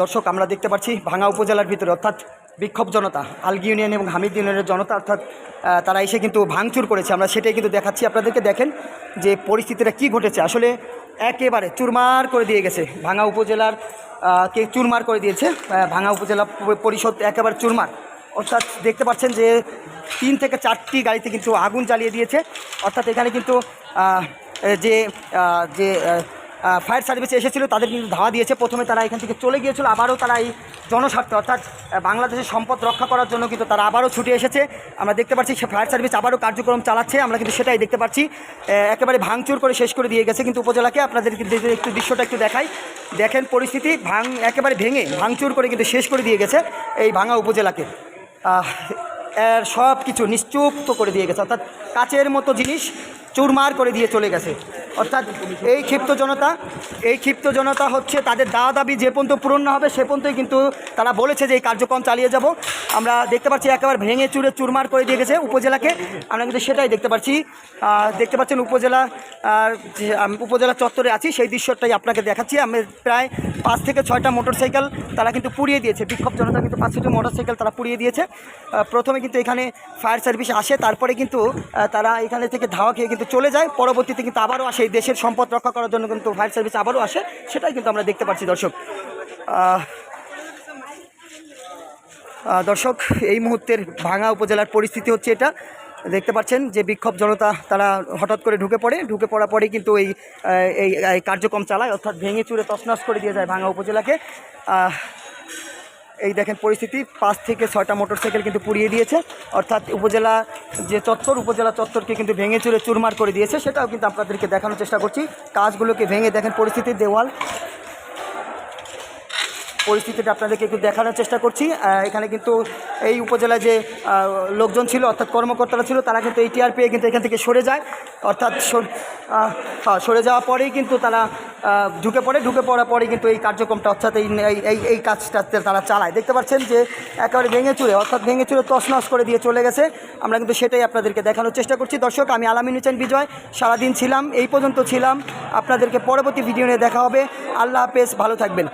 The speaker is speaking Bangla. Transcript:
দর্শক, আমরা দেখতে পাচ্ছি ভাঙা উপজেলার ভিতরে, অর্থাৎ বিক্ষোভ জনতা, আলগি ইউনিয়ন এবং হামিদ ইউনিয়নের জনতা, অর্থাৎ তারা এসে কিন্তু ভাঙচুর করেছে। আমরা সেটাই কিন্তু দেখাচ্ছি। আপনাদেরকে দেখেন যে পরিস্থিতিটা কি ঘটেছে। আসলে একেবারে চুরমার করে দিয়ে গেছে ভাঙা উপজেলার কে চুরমার করে দিয়েছে ভাঙা উপজেলা পরিষদ একেবারে চুরমার। অর্থাৎ দেখতে পাচ্ছেন যে তিন থেকে চারটি গাড়িতে কিন্তু আগুন জ্বালিয়ে দিয়েছে। অর্থাৎ এখানে কিন্তু যে যে ফায়ার সার্ভিস এসেছিল, তাদের কিন্তু ধাওয়া দিয়েছে। প্রথমে তারা এখান থেকে চলে গিয়েছিল, আবারও তারা এই জনস্বার্থে, অর্থাৎ বাংলাদেশের সম্পদ রক্ষা করার জন্য কিন্তু তারা আবারও ছুটে এসেছে। আমরা দেখতে পাচ্ছি সে ফায়ার সার্ভিস আবারও কার্যক্রম চালাচ্ছে, আমরা কিন্তু সেটাই দেখতে পাচ্ছি। একেবারে ভাঙচুর করে শেষ করে দিয়ে গেছে, কিন্তু উপজেলাকে আপনাদের একটু দৃশ্যটা একটু দেখাই। দেখেন পরিস্থিতি, ভাঙ, একেবারে ভেঙে, ভাঙচুর করে কিন্তু শেষ করে দিয়ে গেছে এই ভাঙা উপজেলাকে। এর সব কিছু নিশ্চুপ্ত করে দিয়ে গেছে, অর্থাৎ কাচের মতো জিনিস চুরমার করে দিয়ে চলে গেছে। অর্থাৎ এই ক্ষিপ্ত জনতা, এই ক্ষিপ্ত জনতা হচ্ছে তাদের দাওয়া দাবি যে পর্যন্ত পূরণ না হবে সে পর্যন্তই কিন্তু তারা বলেছে যে এই কার্যক্রম চালিয়ে যাব। আমরা দেখতে পাচ্ছি একেবারে ভেঙে চুরে চুরমার করে দিয়ে গেছে উপজেলাকে। আমরা কিন্তু সেটাই দেখতে পাচ্ছি। দেখতে পাচ্ছেন উপজেলা উপজেলা চত্বরে আছি, সেই দৃশ্যটাই আপনাকে দেখাচ্ছি। আমি প্রায় পাঁচ থেকে ছয়টা মোটরসাইকেল তারা কিন্তু পুড়িয়ে দিয়েছে। বিক্ষোভ জনতা কিন্তু পাঁচ ছয়টা মোটরসাইকেল তারা পুড়িয়ে দিয়েছে। প্রথমে কিন্তু এখানে ফায়ার সার্ভিস আসে, তারপরে কিন্তু তারা এখানে থেকে ধাওয়া খেয়ে কিন্তু চলে যায়। পরবর্তীতে কিন্তু আবারও আসে, এই দেশের সম্পদ রক্ষা করার জন্য কিন্তু ফায়ার সার্ভিস আবারও আসে। সেটাই কিন্তু আমরা দেখতে পাচ্ছি দর্শক। দর্শক, এই মুহূর্তের ভাঙা উপজেলার পরিস্থিতি হচ্ছে এটা। দেখতে পাচ্ছেন যে বিক্ষোভ জনতা তারা হঠাৎ করে ঢুকে পড়ে। ঢুকে পড়ার পরেই কিন্তু এই এই কার্যক্রম চালায়, অর্থাৎ ভেঙে চুরে তছনছ করে দিয়ে যায় ভাঙা উপজেলাকে। এই দেখেন পরিস্থিতি, পাঁচ থেকে ছয়টা মোটরসাইকেল কিন্তু পুড়িয়ে দিয়েছে। অর্থাৎ উপজেলা যে চত্বর, উপজেলা চত্বরকে কিন্তু ভেঙে চুরে চুরমার করে দিয়েছে। সেটাও কিন্তু আপনাদেরকে দেখানোর চেষ্টা করছি। কাজগুলোকে ভেঙে দেখেন পরিস্থিতি, দেওয়াল। পরিস্থিতিটা আপনাদেরকে একটু দেখানোর চেষ্টা করছি। এখানে কিন্তু এই উপজেলায় যে লোকজন ছিল অর্থাৎ কর্মকর্তারা ছিল তারা কিন্তু এই টিআর পেয়ে কিন্তু এখান থেকে সরে যায়। অর্থাৎ সর- হ্যাঁ, সরে যাওয়ার পরেই কিন্তু তারা ঢুকে পড়ে। ঢুকে পড়ার পরেই কিন্তু এই কার্যক্রমটা অর্থাৎ এই এই- এই কাজটা তারা চালায়। দেখতে পাচ্ছেন যে একেবারে ভেঙে চুরে অর্থাৎ ভেঙে চুরে তছনছ করে দিয়ে চলে গেছে। আমরা কিন্তু সেটাই আপনাদেরকে দেখানোর চেষ্টা করছি। দর্শক আমি আলামিন হোসেন বিজয় সারাদিন ছিলাম এই পর্যন্ত ছিলাম। আপনাদেরকে পরবর্তী ভিডিও নিয়ে দেখা হবে। আল্লাহ হাফেজ ভালো থাকবেন।